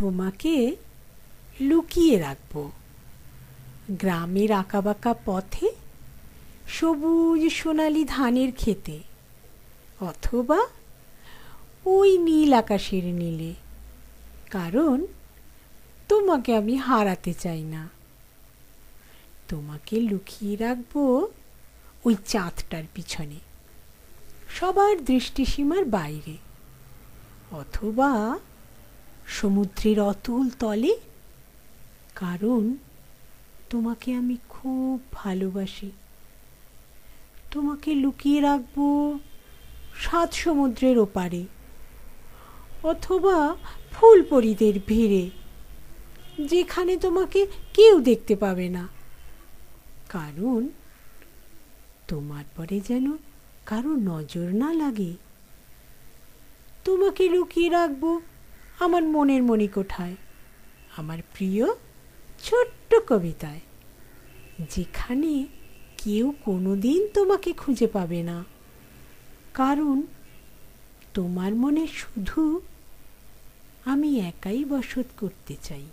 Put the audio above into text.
তোমাকে লুকিয়ে রাখব। গ্রামের আঁকাবাঁকা পথে সবুজ সোনালি ধানের খেতে অথবা ওই নীল আকাশের নীলে। কারণ তোমাকে আমি হারাতে চাই না। তোমাকে লুকিয়ে রাখব ওই চাঁদটার পিছনে, সবার দৃষ্টিসীমার বাইরে। অথবা সমুদ্রের অতুল তলে? কারণ তোমাকে আমি খুব ভালোবাসি। তোমাকে লুকিয়ে রাখব সাত সমুদ্রের ওপারে, অথবা ফুলপরিদের ভিড়ে, যেখানে তোমাকে কেউ দেখতে পাবে না। কারণ তোমার পরে যেন কারও নজর না লাগে। তোমাকে লুকিয়ে রাখব আমার মনের মণিকোঠায়, আমার প্রিয় ছোট্ট কবিতায়, যেখানে কেউ কোনো দিন তোমাকে খুঁজে পাবে না। কারণ তোমার মনে শুধু আমি একাই বসত করতে চাই।